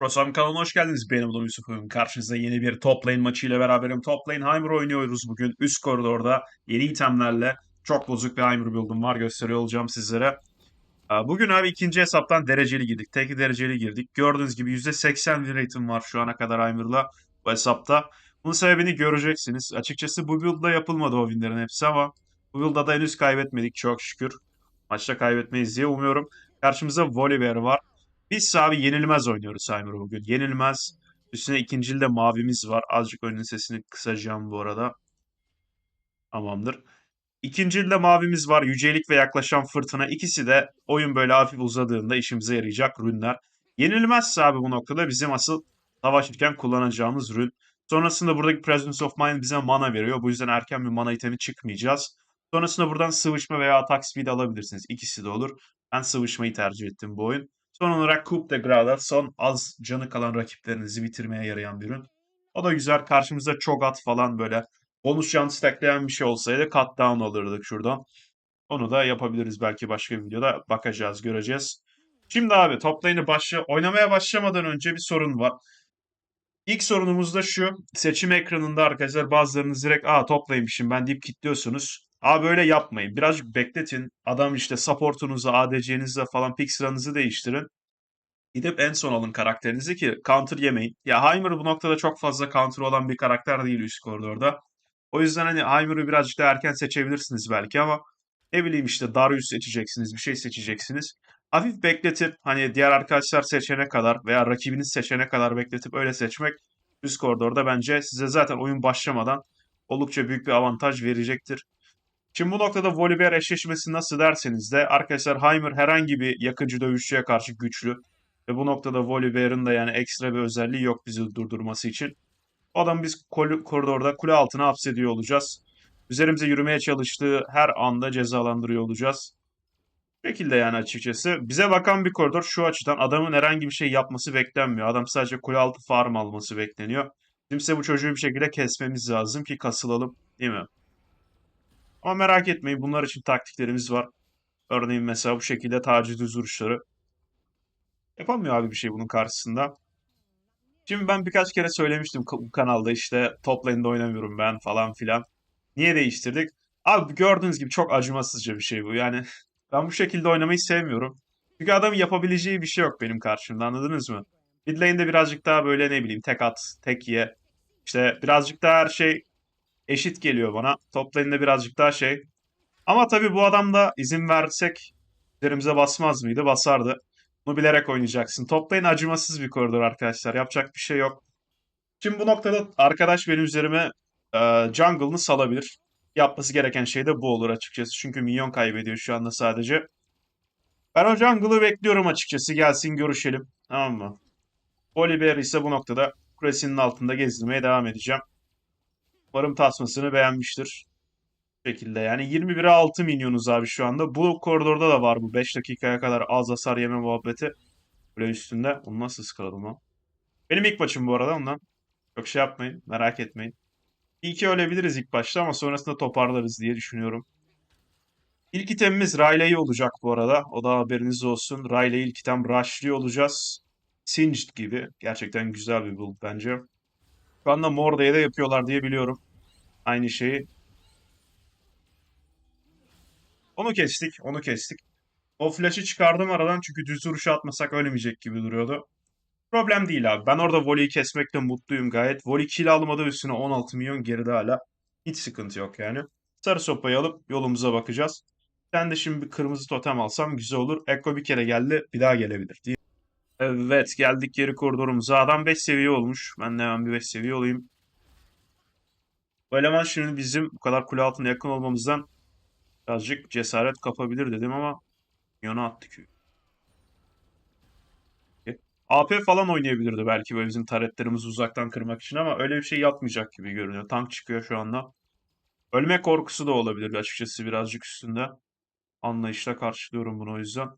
Prosam kanalına hoş geldiniz. Benim adım Yusuf Oyun. Karşınızda yeni bir top lane maçıyla beraberim. Top lane Heimer oynuyoruz bugün. Üst koridorda yeni itemlerle çok bozuk bir Heimer build'um var. Gösteriyor olacağım sizlere. Aa, Bugün abi ikinci hesaptan dereceli girdik. Tek dereceli girdik. Gördüğünüz gibi %80 win rate'im var şu ana kadar Heimer'la bu hesapta. Bunun sebebini göreceksiniz. Açıkçası bu build'da yapılmadı o winlerin hepsi ama bu build'da da henüz kaybetmedik çok şükür. Maçta kaybetmeyiz diye umuyorum. Karşımızda Volibear var. Biz abi yenilmez oynuyoruz Heimer'ı bugün. Yenilmez. Üstüne ikincilde mavimiz var. Azıcık oyunun sesini kısacağım bu arada. Tamamdır. İkincilde mavimiz var. Yücelik ve yaklaşan fırtına. İkisi de oyun böyle hafif uzadığında işimize yarayacak rünler. Yenilmezse abi bu noktada bizim asıl savaşırken kullanacağımız rün. Sonrasında buradaki Presence of Mind bize mana veriyor. Bu yüzden erken bir mana itemi çıkmayacağız. Sonrasında buradan sıvışma veya atak speed alabilirsiniz. İkisi de olur. Ben sıvışmayı tercih ettim bu oyun. Son olarak Coupe de Grada son az canı kalan rakiplerinizi bitirmeye yarayan bir ürün. O da güzel. Karşımızda Cho'Gath falan böyle bonus can stackleyen bir şey olsaydı cut down alırdık şuradan. Onu da yapabiliriz belki başka bir videoda. Bakacağız, göreceğiz. Şimdi abi top başla oynamaya başlamadan önce bir sorun var. İlk sorunumuz da şu. Seçim ekranında arkadaşlar bazılarınız direkt aa toplaymışım ben deyip kilitliyorsunuz. Abi böyle yapmayın. Birazcık bekletin. Adam işte supportunuzu, ADC'nizle falan pick sıranızı değiştirin. Gidip en son alın karakterinizi ki counter yemeyin. Ya Heimer bu noktada çok fazla counter olan bir karakter değil üst koridorda. O yüzden hani Heimer'ı birazcık daha erken seçebilirsiniz belki ama ne bileyim işte Darius seçeceksiniz, bir şey seçeceksiniz. Hafif bekletip hani diğer arkadaşlar seçene kadar veya rakibiniz seçene kadar bekletip öyle seçmek üst koridorda bence size zaten oyun başlamadan oldukça büyük bir avantaj verecektir. Şimdi bu noktada Volibear eşleşmesi nasıl derseniz de arkadaşlar Heimer herhangi bir yakıcı dövüşçüye karşı güçlü. Ve bu noktada Volibear'ın da yani ekstra bir özelliği yok bizi durdurması için. O adam biz koridorda kule altına hapsediyor olacağız. Üzerimize yürümeye çalıştığı her anda cezalandırıyor olacağız. Bu şekilde yani açıkçası. Bize bakan bir koridor şu açıdan adamın herhangi bir şey yapması beklenmiyor. Adam sadece kule altı farm alması bekleniyor. Bizimse bu çocuğu bir şekilde kesmemiz lazım ki kasılalım değil mi? Ama merak etmeyin bunlar için taktiklerimiz var. Örneğin mesela bu şekilde taciz vuruşları. Yapamıyor abi bir şey bunun karşısında. Şimdi ben birkaç kere söylemiştim bu kanalda işte top lane'de oynamıyorum ben falan filan. Niye değiştirdik? Abi gördüğünüz gibi çok acımasızca bir şey bu. Yani ben bu şekilde oynamayı sevmiyorum. Çünkü adamın yapabileceği bir şey yok benim karşımda anladınız mı? Mid lane'de birazcık daha böyle ne bileyim tek at, tek ye. İşte birazcık daha her şey eşit geliyor bana. Top lane'de birazcık daha şey. Ama tabii bu adam da izin versek üzerimize basmaz mıydı? Basardı. Bunu bilerek oynayacaksın. Top lane acımasız bir koridor arkadaşlar. Yapacak bir şey yok. Şimdi bu noktada arkadaş benim üzerime e, jungle'ını salabilir. Yapması gereken şey de bu olur açıkçası. Çünkü minyon kaybediyor şu anda sadece. Ben o jungle'ı bekliyorum açıkçası. Gelsin görüşelim. Tamam mı? Oliver ise bu noktada kulesinin altında gezdirmeye devam edeceğim. Umarım tasmasını beğenmiştir. Bu şekilde yani 21'e 6 milyonuz abi şu anda. Bu koridorda da var bu 5 dakikaya kadar az hasar yeme muhabbeti. Böyle üstünde. Onu nasıl ıskaladım lan? Benim ilk maçım bu arada ondan. Çok şey yapmayın. Merak etmeyin. İyi ki ölebiliriz ilk başta ama sonrasında toparlarız diye düşünüyorum. İlk itemimiz Riley olacak bu arada. O da haberiniz olsun. Riley ilk item rushlıyor olacağız. Singed gibi. Gerçekten güzel bir build bence. Şu anda Morda'ya da yapıyorlar diye biliyorum. Aynı şeyi. Onu kestik. Onu kestik. O flash'ı çıkardım aradan çünkü düz vuruşu atmasak ölmeyecek gibi duruyordu. Problem değil abi. Ben orada voleyi kesmekle mutluyum gayet. Voley kill almadı üstüne 16 milyon geride hala. Hiç sıkıntı yok yani. Sarı sopayı alıp yolumuza bakacağız. Ben de şimdi bir kırmızı totem alsam güzel olur. Ekko bir kere geldi bir daha gelebilir diye. Evet geldik geri koridorumuza. Adam 5 seviye olmuş. Ben de hemen bir 5 seviye olayım. Bu eleman şimdi bizim bu kadar kule altına yakın olmamızdan birazcık cesaret kapabilir dedim ama yana attı köyü. AP falan oynayabilirdi belki böyle bizim taretlerimizi uzaktan kırmak için ama öyle bir şey yapmayacak gibi görünüyor. Tank çıkıyor şu anda. Ölme korkusu da olabilir açıkçası birazcık üstünde. Anlayışla karşılıyorum bunu o yüzden.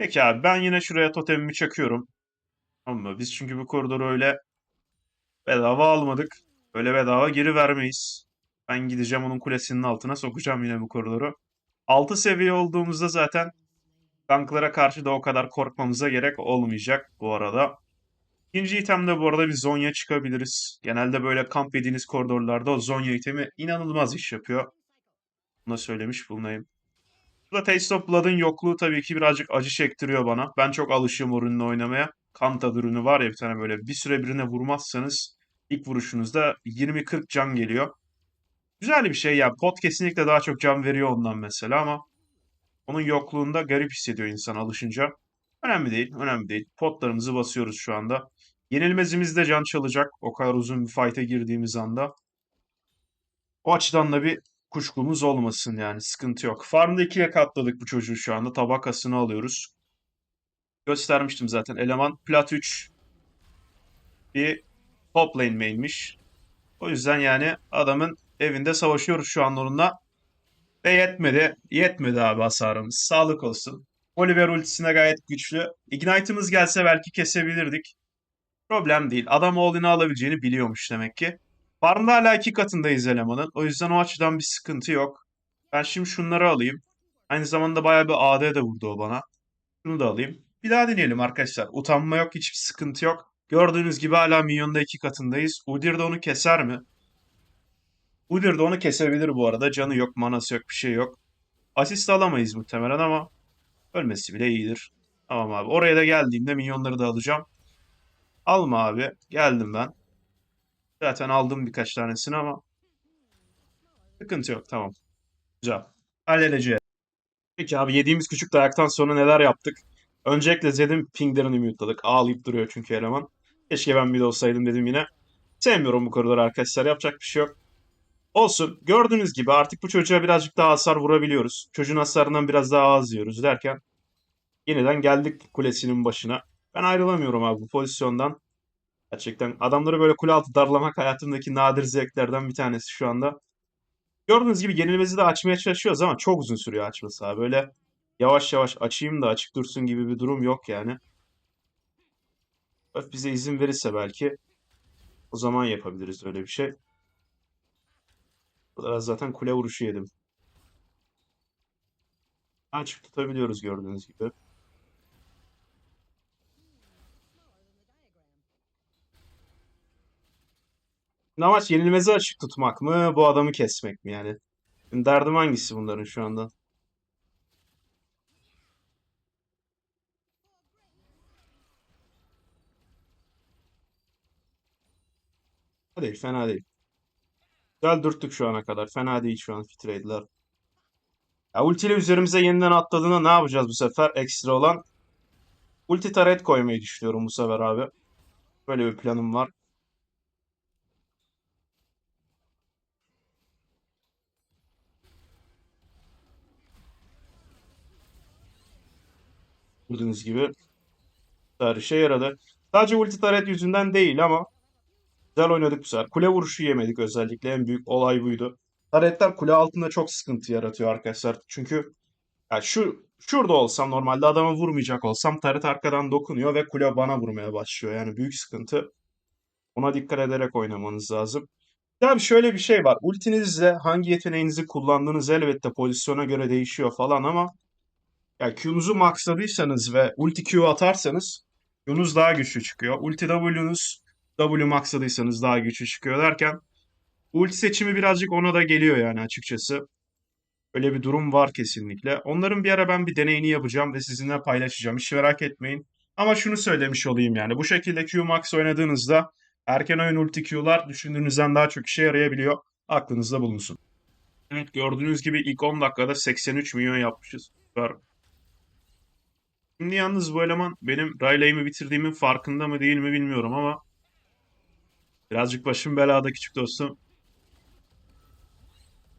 Peki abi ben yine şuraya totemimi çakıyorum. Ama biz çünkü bu koridoru öyle bedava almadık. Öyle bedava geri vermeyiz. Ben gideceğim onun kulesinin altına sokacağım yine bu koridoru. 6 seviye olduğumuzda zaten tanklara karşı da o kadar korkmamıza gerek olmayacak bu arada. İkinci itemde bu arada bir Zonya çıkabiliriz. Genelde böyle kamp yediğiniz koridorlarda o Zonya itemi inanılmaz iş yapıyor. Bunu söylemiş bulunayım. Burada Taste of Blood'ın yokluğu tabii ki birazcık acı çektiriyor bana. Ben çok alışığım o ürünle oynamaya. Kanta ürünü var ya bir tane böyle bir süre birine vurmazsanız ilk vuruşunuzda 20-40 can geliyor. Güzel bir şey ya. Pot kesinlikle daha çok can veriyor ondan mesela ama onun yokluğunda garip hissediyor insan alışınca. Önemli değil, önemli değil. Potlarımızı basıyoruz şu anda. Yenilmezimiz de can çalacak o kadar uzun bir fight'e girdiğimiz anda. O açıdan da bir kuşkumuz olmasın yani sıkıntı yok. Farmda ikiye katladık bu çocuğu şu anda. Tabakasını alıyoruz. Göstermiştim zaten. Eleman plat 3 bir top lane main'miş. O yüzden yani adamın evinde savaşıyoruz şu an onunla. Ve yetmedi. Yetmedi abi hasarımız. Sağlık olsun. Oliver ultisine gayet güçlü. Ignite'ımız gelse belki kesebilirdik. Problem değil. Adam all-in'i alabileceğini biliyormuş demek ki. Farmda hala iki katındayız elemanın. O yüzden o açıdan bir sıkıntı yok. Ben şimdi şunları alayım. Aynı zamanda bayağı bir AD de vurdu o bana. Şunu da alayım. Bir daha deneyelim arkadaşlar. Utanma yok, hiçbir sıkıntı yok. Gördüğünüz gibi hala minyonda iki katındayız. Udyr de onu keser mi? Udyr de onu kesebilir bu arada. Canı yok, manası yok, bir şey yok. Asist alamayız muhtemelen ama ölmesi bile iyidir. Tamam abi. Oraya da geldiğimde minyonları da alacağım. Alma abi. Geldim ben. Zaten aldım birkaç tanesini ama sıkıntı yok. Tamam. Güzel. Halledeceğiz. Peki abi yediğimiz küçük dayaktan sonra neler yaptık? Öncelikle Zed'in pinglerini mute'ladık. Ağlayıp duruyor çünkü eleman. Keşke ben bir de olsaydım dedim yine. Sevmiyorum bu koridoru arkadaşlar. Yapacak bir şey yok. Olsun. Gördüğünüz gibi artık bu çocuğa birazcık daha hasar vurabiliyoruz. Çocuğun hasarından biraz daha az yiyoruz derken yeniden geldik kulesinin başına. Ben ayrılamıyorum abi bu pozisyondan. Gerçekten adamları böyle kule altı darlamak hayatımdaki nadir zevklerden bir tanesi şu anda. Gördüğünüz gibi yenilmezi de açmaya çalışıyoruz ama çok uzun sürüyor açması abi. Böyle yavaş yavaş açayım da açık dursun gibi bir durum yok yani. Öf bize izin verirse belki o zaman yapabiliriz öyle bir şey. Da zaten kule vuruşu yedim. Açık tutabiliyoruz gördüğünüz gibi. Şimdi Amaç yenilmezi açık tutmak mı, bu adamı kesmek mi yani? Şimdi derdim hangisi bunların şu anda? Fena değil, fena değil. Güzel dürttük şu ana kadar. Fena değil şu an fitrade'ler. Ya ultiyle üzerimize yeniden atladığında ne yapacağız bu sefer? Ekstra olan. Ulti taret koymayı düşünüyorum bu sefer abi. Böyle bir planım var. Gördüğünüz gibi işe yaradı. Sadece ulti taret yüzünden değil ama güzel oynadık bu sefer. Kule vuruşu yemedik özellikle. En büyük olay buydu. Taretler kule altında çok sıkıntı yaratıyor arkadaşlar. Çünkü ya şu şurada olsam normalde adama vurmayacak olsam taret arkadan dokunuyor ve kule bana vurmaya başlıyor. Yani büyük sıkıntı. Ona dikkat ederek oynamanız lazım. Tabii şöyle bir şey var. Ultinizle hangi yeteneğinizi kullandığınız elbette pozisyona göre değişiyor falan ama ya Q'nuzu maxladıysanız ve ulti Q atarsanız Q'nuz daha güçlü çıkıyor. Ulti W'nuz W maxladıysanız daha güçlü çıkıyor derken ulti seçimi birazcık ona da geliyor yani açıkçası. Öyle bir durum var kesinlikle. Onların bir ara ben bir deneyini yapacağım ve sizinle paylaşacağım. Hiç merak etmeyin. Ama şunu söylemiş olayım yani. Bu şekilde Q max oynadığınızda erken oyun ulti Q'lar düşündüğünüzden daha çok işe yarayabiliyor. Aklınızda bulunsun. Evet gördüğünüz gibi ilk 10 dakikada 83 milyon yapmışız. Süper. Şimdi yalnız bu eleman benim Riley'imi bitirdiğimin farkında mı değil mi bilmiyorum ama birazcık başım belada küçük dostum.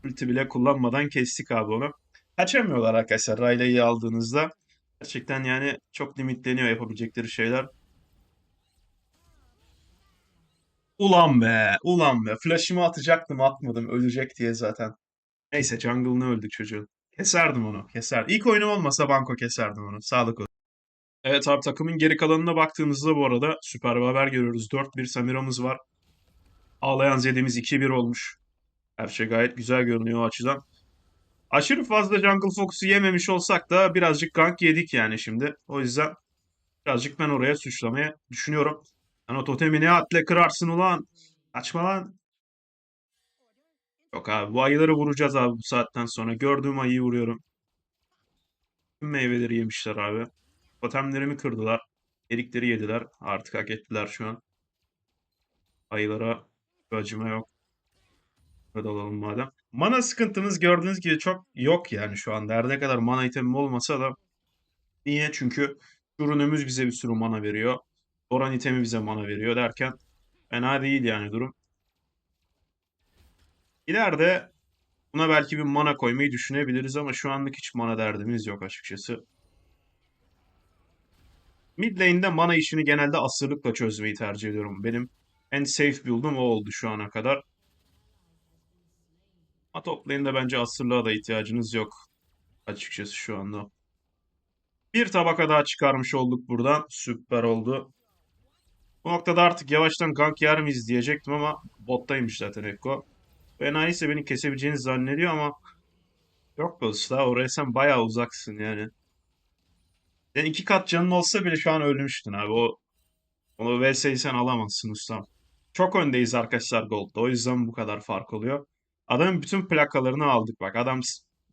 Ulti bile kullanmadan kestik abi onu. Kaçamıyorlar arkadaşlar Riley'i aldığınızda. Gerçekten yani çok limitleniyor yapabilecekleri şeyler. Ulan be, ulan be. Flash'ımı atacaktım atmadım ölecek diye zaten. Neyse jungle'ını öldük çocuğun. Keserdim onu, keser. İlk oyunum olmasa banko keserdim onu. Sağlık olsun. Evet abi takımın geri kalanına baktığımızda bu arada süper bir haber görüyoruz. 4-1 Samira'mız var. Ağlayan Zed'imiz 2-1 olmuş. Her şey gayet güzel görünüyor o açıdan. Aşırı fazla Jungle Fox'u yememiş olsak da birazcık gank yedik yani şimdi. O yüzden birazcık ben oraya suçlamaya düşünüyorum. O totemi ne atle kırarsın ulan? Kaçma lan. Yok abi bu ayıları vuracağız abi bu saatten sonra. Gördüğüm ayıyı vuruyorum. Tüm meyveleri yemişler abi. Totemlerimi kırdılar. Erikleri yediler. Artık hak ettiler şu an. Ayılara acıma yok. Burada alalım madem. Mana sıkıntımız gördüğünüz gibi çok yok yani şu anda. Her ne kadar mana itemim olmasa da. Niye? Çünkü ürünümüz bize bir sürü mana veriyor. Doran itemi bize mana veriyor derken fena değil yani durum. İleride buna belki bir mana koymayı düşünebiliriz ama şu anlık hiç mana derdimiz yok açıkçası. Mid lane'de mana işini genelde asırlıkla çözmeyi tercih ediyorum. Benim en safe build'um o oldu şu ana kadar. Ama top lane'de bence asırlığa da ihtiyacınız yok. Açıkçası şu anda. Bir tabaka daha çıkarmış olduk buradan. Süper oldu. Bu noktada artık yavaştan gank yer miyiz diyecektim ama bottaymış zaten Ekko. Fena ise beni kesebileceğini zannediyor ama yok be usta. Oraya sen bayağı uzaksın yani. Yani iki kat canın olsa bile şu an ölmüştün abi. O onu VS'yi sen alamazsın ustam. Çok öndeyiz arkadaşlar Gold'da. O yüzden bu kadar fark oluyor. Adamın bütün plakalarını aldık bak. Adam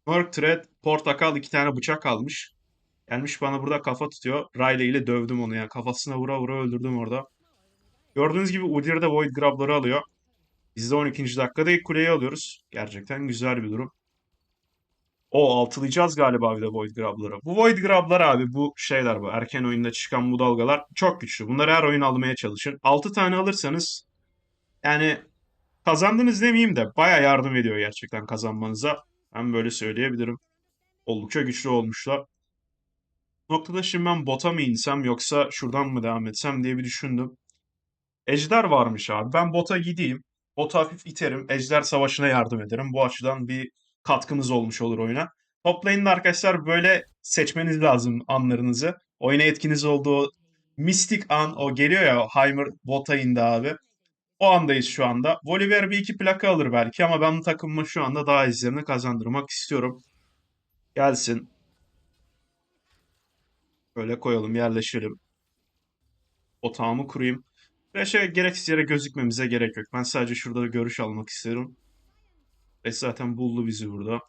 Merc Thread, Portakal iki tane bıçak almış. Gelmiş bana burada kafa tutuyor. Riley ile dövdüm onu yani. Kafasına vura vura öldürdüm orada. Gördüğünüz gibi Udyr de Void Grab'ları alıyor. Biz de 12. dakikada ilk kuleyi alıyoruz. Gerçekten güzel bir durum. O altılayacağız galiba bir de Void Grab'ları. Bu Void Grab'lar abi bu şeyler bu. Erken oyunda çıkan bu dalgalar çok güçlü. Bunları her oyun almaya çalışın. 6 tane alırsanız yani kazandınız demeyeyim de baya yardım ediyor gerçekten kazanmanıza. Ben böyle söyleyebilirim. Oldukça güçlü olmuşlar. Noktada şimdi ben bota mı insem yoksa şuradan mı devam etsem diye bir düşündüm. Ejder varmış abi. Ben bota gideyim. Bota hafif iterim. Ejder savaşına yardım ederim. Bu açıdan bir katkımız olmuş olur oyuna. Top lane'de arkadaşlar böyle seçmeniz lazım anlarınızı. Oyuna etkiniz olduğu mistik an o geliyor ya Heimer bota indi abi. O andayız şu anda. Volibear bir iki plaka alır belki ama ben bu takımıma şu anda daha izlerini kazandırmak istiyorum. Gelsin. Böyle koyalım yerleşelim. Otağımı kurayım. Ve şey gereksiz yere gözükmemize gerek yok. Ben sadece şurada görüş almak istiyorum. Ve zaten buldu bizi burada.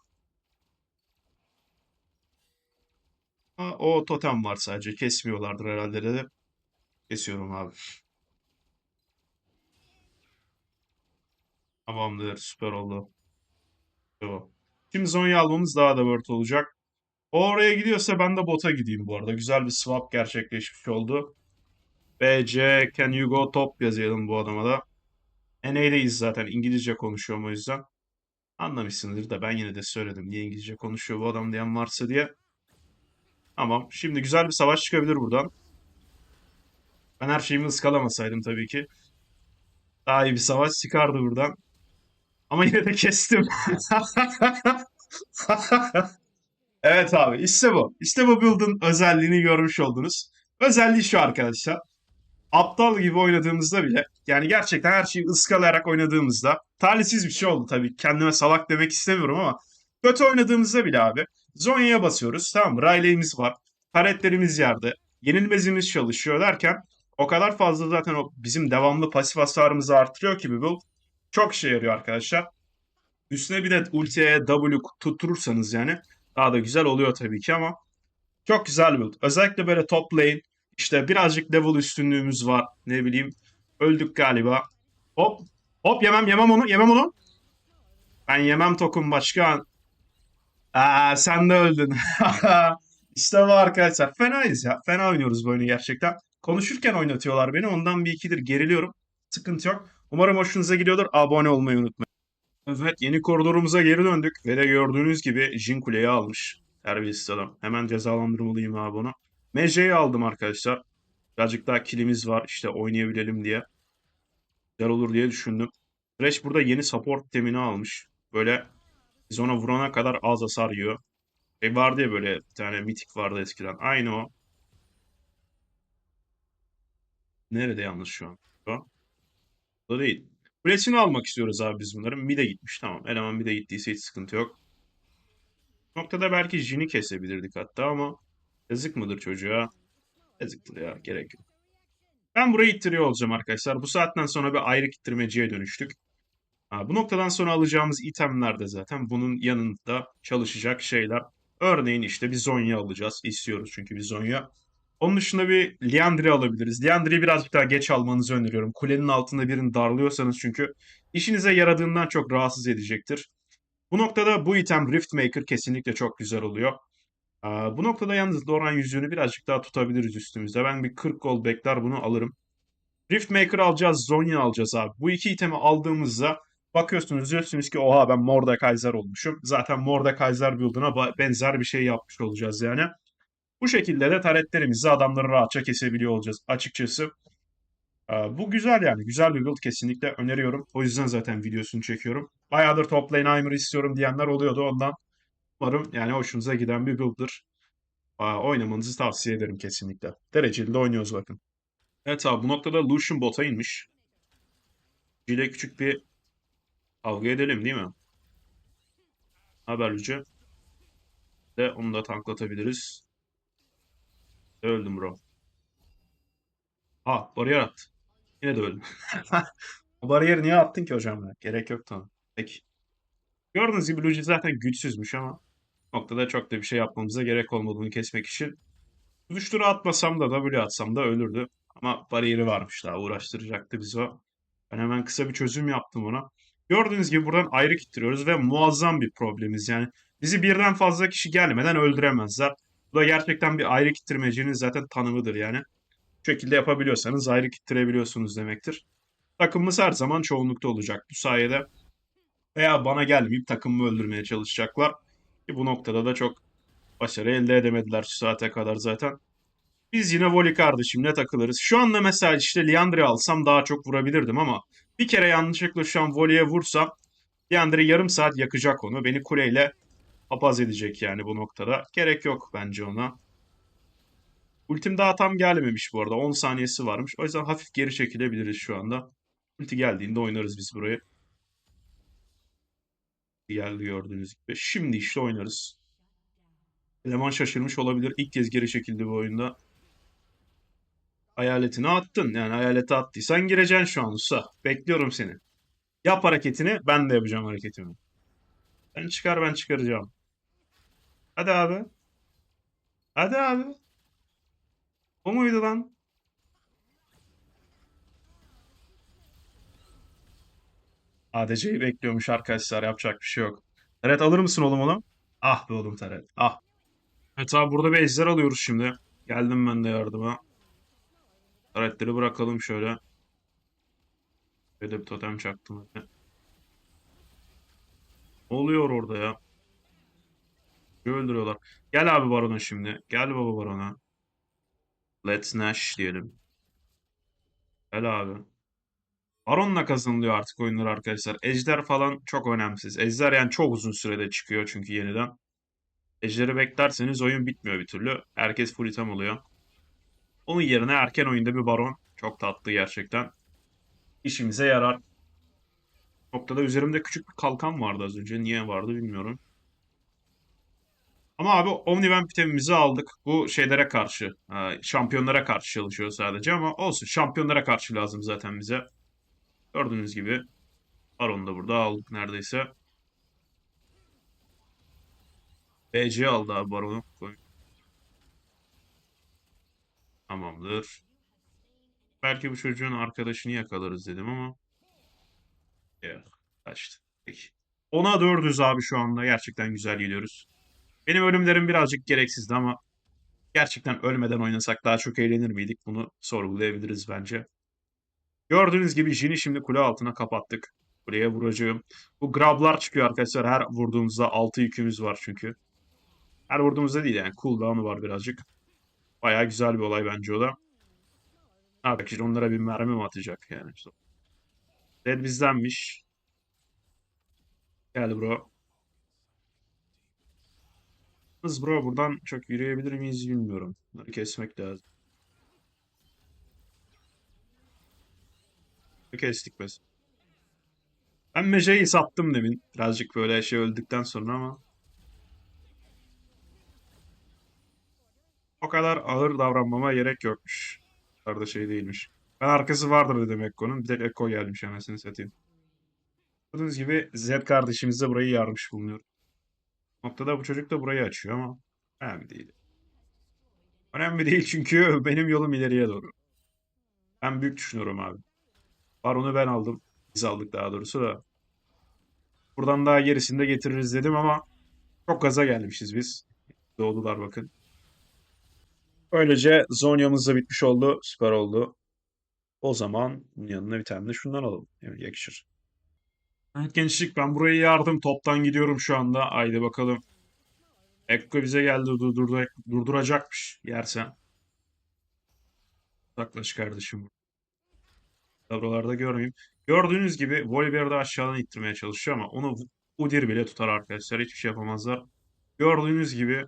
Ha, o totem var sadece. Kesmiyorlardır herhalde de. Kesiyorum abi. Tamamdır. Süper oldu. Yo. Şimdi Zonya almamız daha da worth olacak. O oraya gidiyorsa ben de bota gideyim bu arada. Güzel bir swap gerçekleşmiş oldu. BC Can You Go Top yazalım bu adama da. NA'deyiz zaten. İngilizce konuşuyorum o yüzden. Anlamışsındır da ben yine de söyledim. Niye İngilizce konuşuyor bu adam diyen varsa diye. Tamam. Şimdi güzel bir savaş çıkabilir buradan. Ben her şeyimi ıskalamasaydım tabii ki. Daha iyi bir savaş çıkardı buradan. Ama yine de kestim. Evet abi işte bu. İşte bu build'ın özelliğini görmüş oldunuz. Özelliği şu arkadaşlar. Aptal gibi oynadığımızda bile yani gerçekten her şeyi ıskalayarak oynadığımızda talihsiz bir şey oldu tabii. Kendime salak demek istemiyorum ama kötü oynadığımızda bile abi Zonya'ya basıyoruz. Tamam mı? Riley'imiz var. Karetlerimiz yerde. Yenilmezimiz çalışıyor derken o kadar fazla zaten o bizim devamlı pasif hasarımızı artırıyor ki build. Çok işe yarıyor arkadaşlar. Üstüne bir de ultiye W tutturursanız yani daha da güzel oluyor tabii ki ama çok güzel build. Özellikle böyle top lane işte birazcık level üstünlüğümüz var. Ne bileyim öldük galiba. Hop hop yemem yemem onu yemem onu. Ben yemem tokum başkan. Aa sen de öldün. işte bu arkadaşlar. Fenayız ya. Fena oynuyoruz bu oyunu gerçekten. Konuşurken oynatıyorlar beni. Ondan bir ikidir geriliyorum. Sıkıntı yok. Umarım hoşunuza gidiyordur. Abone olmayı unutmayın. Evet yeni koridorumuza geri döndük. Ve de gördüğünüz gibi Jin Kule'yi almış. Terbiyesiz adam. Hemen cezalandırmalıyım abi onu. Mece'yi aldım arkadaşlar. Birazcık daha kilimiz var işte oynayabilelim diye. Güzel olur diye düşündüm. Thresh burada yeni support temini almış. Böyle biz ona vurana kadar az hasar yiyor. E vardı ya böyle bir tane mitik vardı eskiden. Aynı o. Nerede yanlış şu an? Bu değil. Kulesini almak istiyoruz abi biz bunların. Mid'e gitmiş tamam. Eleman mid'e gittiyse hiç sıkıntı yok. Noktada belki Jin'i kesebilirdik hatta ama yazık mıdır çocuğa? Yazıktır ya gerek yok. Ben burayı ittiriyor olacağım arkadaşlar. Bu saatten sonra bir ayrı ittirmeciye dönüştük. Bu noktadan sonra alacağımız itemler de zaten bunun yanında çalışacak şeyler. Örneğin işte bir Zonya alacağız. İstiyoruz çünkü bir Zonya. Onun dışında bir Liandry alabiliriz. Liandry'i birazcık daha geç almanızı öneriyorum. Kulenin altında birini darlıyorsanız çünkü işinize yaradığından çok rahatsız edecektir. Bu noktada bu item Riftmaker kesinlikle çok güzel oluyor. Bu noktada yalnız Doran yüzüğünü birazcık daha tutabiliriz üstümüzde. Ben bir 40 gol bekler bunu alırım. Riftmaker alacağız, Zonya alacağız abi. Bu iki itemi aldığımızda bakıyorsunuz diyorsunuz ki oha ben Mordekaiser olmuşum. Zaten Mordekaiser build'una benzer bir şey yapmış olacağız yani. Bu şekilde de taretlerimizi adamları rahatça kesebiliyor olacağız açıkçası. Bu güzel yani. Güzel bir build kesinlikle öneriyorum. O yüzden zaten videosunu çekiyorum. Bayağıdır top lane istiyorum diyenler oluyordu ondan. Umarım yani hoşunuza giden bir build'dır. Oynamanızı tavsiye ederim kesinlikle. Dereceli de oynuyoruz bakın. Evet abi bu noktada Lucian bota inmiş. ile küçük bir kavga edelim değil mi? Haber Lucio. De onu da tanklatabiliriz. Öldüm bro. Ha bariyer attı. Yine de öldüm. O bariyeri niye attın ki hocam? Gerek yok tamam. Peki. Gördüğünüz gibi Luigi zaten güçsüzmüş ama noktada çok da bir şey yapmamıza gerek olmadığını kesmek için. Tutuşturu atmasam da W atsam da ölürdü. Ama bariyeri varmış daha uğraştıracaktı bizi o. Ben hemen kısa bir çözüm yaptım ona. Gördüğünüz gibi buradan ayrı gittiriyoruz ve muazzam bir problemiz yani. Bizi birden fazla kişi gelmeden öldüremezler. Bu da gerçekten bir ayrı gittirmecinin zaten tanımıdır yani. Bu şekilde yapabiliyorsanız ayrı gittirebiliyorsunuz demektir. Takımımız her zaman çoğunlukta olacak bu sayede. Veya bana gelmeyip takımımı öldürmeye çalışacaklar. Ki bu noktada da çok başarı elde edemediler şu saate kadar zaten. Biz yine Voli kardeşimle takılırız. Şu anda mesela işte Liandry alsam daha çok vurabilirdim ama bir kere yanlışlıkla şu an Voli'ye vursam Liandry yarım saat yakacak onu. Beni kuleyle papaz edecek yani bu noktada. Gerek yok bence ona. Ultim daha tam gelmemiş bu arada. 10 saniyesi varmış. O yüzden hafif geri çekilebiliriz şu anda. Ulti geldiğinde oynarız biz burayı. Geldi gördüğünüz gibi. Şimdi işte oynarız. Eleman şaşırmış olabilir. İlk kez geri çekildi bu oyunda. Hayaletini attın. Yani hayaleti attıysan gireceksin şu an usta. Bekliyorum seni. Yap hareketini. Ben de yapacağım hareketimi. Sen çıkar ben çıkaracağım. Hadi abi. Hadi abi. O muydu lan? ADC'yi bekliyormuş arkadaşlar. Yapacak bir şey yok. Taret alır mısın oğlum onu? Ah be oğlum Taret. Ah. Evet abi burada bir ejder alıyoruz şimdi. Geldim ben de yardıma. Taretleri bırakalım şöyle. Şöyle bir totem çaktım. Ne oluyor orada ya? Öldürüyorlar. Gel abi barona şimdi. Gel baba barona. Let's Nash diyelim. Gel abi. Baron'la kazanılıyor artık oyunlar arkadaşlar. Ejder falan çok önemsiz. Ejder yani çok uzun sürede çıkıyor çünkü yeniden. Ejder'i beklerseniz oyun bitmiyor bir türlü. Herkes full item oluyor. Onun yerine erken oyunda bir Baron. Çok tatlı gerçekten. İşimize yarar. Noktada üzerimde küçük bir kalkan vardı az önce. Niye vardı bilmiyorum. Ama abi Omnivan itemimizi aldık. Bu şeylere karşı, e, şampiyonlara karşı çalışıyor sadece ama olsun. Şampiyonlara karşı lazım zaten bize. Gördüğünüz gibi Baron'u da burada aldık neredeyse. BC aldı abi Baron'u. Tamamdır. Belki bu çocuğun arkadaşını yakalarız dedim ama. Ya, kaçtı. Peki. Ona dördüz abi şu anda. Gerçekten güzel geliyoruz. Benim ölümlerim birazcık gereksizdi ama gerçekten ölmeden oynasak daha çok eğlenir miydik? Bunu sorgulayabiliriz bence. Gördüğünüz gibi Jin'i şimdi kule altına kapattık. Kuleye vuracağım. Bu grablar çıkıyor arkadaşlar. Her vurduğumuzda 6 yükümüz var çünkü. Her vurduğumuzda değil yani. Cooldown'u var birazcık. Bayağı güzel bir olay bence o da. Abi şimdi onlara bir mermi mi atacak yani? Dead bizdenmiş. Gel bro. Yalnız bro buradan çok yürüyebilir miyiz bilmiyorum. Bunları kesmek lazım. Kestik biz. Ben Mece'yi sattım demin. Birazcık böyle şey öldükten sonra ama. O kadar ağır davranmama gerek yokmuş. O şey değilmiş. Ben arkası vardır dedim Ekko'nun. Bir tek Ekko gelmiş anasını satayım. Gördüğünüz gibi Z kardeşimiz de burayı yarmış bulunuyor. Noktada bu çocuk da burayı açıyor ama önemli değil. Önemli değil çünkü benim yolum ileriye doğru. Ben büyük düşünüyorum abi. Baron'u ben aldım. Biz aldık daha doğrusu da. Buradan daha gerisini de getiririz dedim ama çok gaza gelmişiz biz. Doğdular bakın. Böylece Zonya'mız da bitmiş oldu. Süper oldu. O zaman bunun yanına bir tane de şundan alalım. Yani yakışır. Evet gençlik ben burayı yardım. Toptan gidiyorum şu anda. Haydi bakalım. Ekko bize geldi. Durdur durduracakmış yersen. Uzaklaş kardeşim. Buralarda görmeyeyim. Gördüğünüz gibi Volibear'ı da aşağıdan ittirmeye çalışıyor ama onu Udyr bile tutar arkadaşlar. Hiçbir şey yapamazlar. Gördüğünüz gibi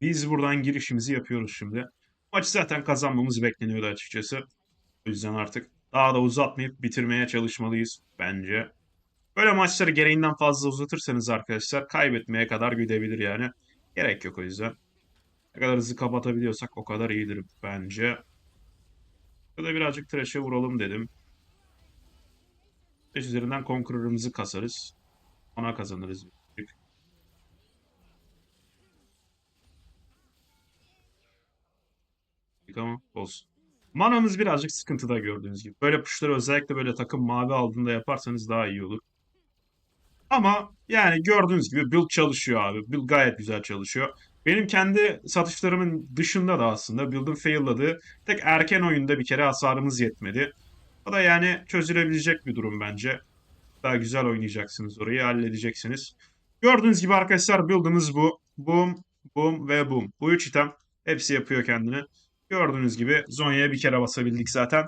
biz buradan girişimizi yapıyoruz şimdi. Maçı zaten kazanmamız bekleniyordu açıkçası. O yüzden artık daha da uzatmayıp bitirmeye çalışmalıyız bence. Böyle maçları gereğinden fazla uzatırsanız arkadaşlar kaybetmeye kadar gidebilir yani. Gerek yok o yüzden. Ne kadar hızlı kapatabiliyorsak o kadar iyidir bence. Burada birazcık trash'e vuralım dedim. Trash üzerinden Conqueror'ımızı kasarız. Ona kazanırız. Ama olsun. Manamız birazcık sıkıntıda gördüğünüz gibi. Böyle puşları özellikle böyle takım mavi aldığında yaparsanız daha iyi olur. Ama yani gördüğünüz gibi build çalışıyor abi. Build gayet güzel çalışıyor. Benim kendi satışlarımın dışında da aslında build'ın failladığı tek erken oyunda bir kere hasarımız yetmedi. O da yani çözülebilecek bir durum bence. Daha güzel oynayacaksınız orayı halledeceksiniz. Gördüğünüz gibi arkadaşlar build'ımız bu. Boom, boom ve boom. Bu üç item hepsi yapıyor kendini. Gördüğünüz gibi Zonya'ya bir kere basabildik zaten.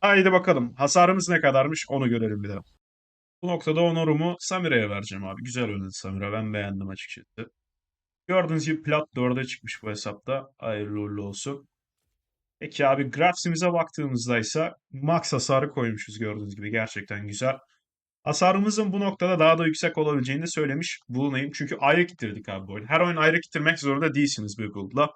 Haydi bakalım. Hasarımız ne kadarmış onu görelim bir de. Bu noktada onorumu Samira'ya vereceğim abi. Güzel oynadı Samira. Ben beğendim açıkçası. Gördüğünüz gibi plat 4'e çıkmış bu hesapta. Hayırlı uğurlu olsun. Peki abi grafsimize baktığımızda ise max hasarı koymuşuz gördüğünüz gibi. Gerçekten güzel. Hasarımızın bu noktada daha da yüksek olabileceğini söylemiş bulunayım. Çünkü ayrı kitirdik abi bu oyunu. Her oyun ayrı kitirmek zorunda değilsiniz bir build'la.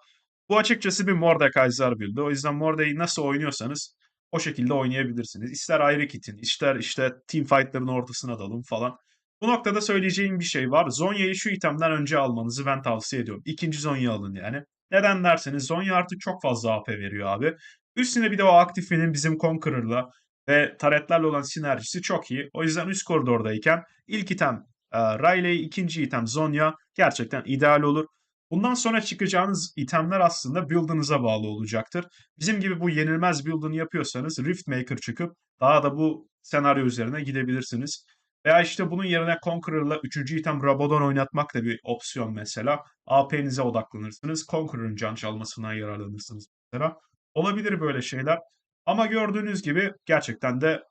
Bu açıkçası bir Mordekaiser build'i. O yüzden Mordekai'yi nasıl oynuyorsanız o şekilde oynayabilirsiniz. İster ayrı kitin, ister işte team fight'ların ortasına dalın falan. Bu noktada söyleyeceğim bir şey var. Zonya'yı şu itemden önce almanızı ben tavsiye ediyorum. İkinci Zonya alın yani. Neden derseniz Zonya artık çok fazla AP veriyor abi. Üstüne bir de o aktifinin bizim Conqueror'la ve taretlerle olan sinerjisi çok iyi. O yüzden üst koridordayken ilk item e, Riley, ikinci item Zonya gerçekten ideal olur. Bundan sonra çıkacağınız itemler aslında build'ınıza bağlı olacaktır. Bizim gibi bu yenilmez build'ını yapıyorsanız Riftmaker çıkıp daha da bu senaryo üzerine gidebilirsiniz. Veya işte bunun yerine Conqueror'la 3. item Rabadon oynatmak da bir opsiyon mesela. AP'nize odaklanırsınız. Conqueror'ın can çalmasından yararlanırsınız mesela. Olabilir böyle şeyler. Ama gördüğünüz gibi gerçekten de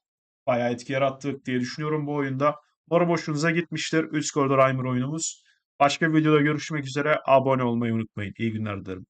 bayağı etki yarattık diye düşünüyorum bu oyunda. Umarım hoşunuza gitmiştir. 3 koridor Aymer oyunumuz. Başka bir videoda görüşmek üzere. Abone olmayı unutmayın. İyi günler dilerim.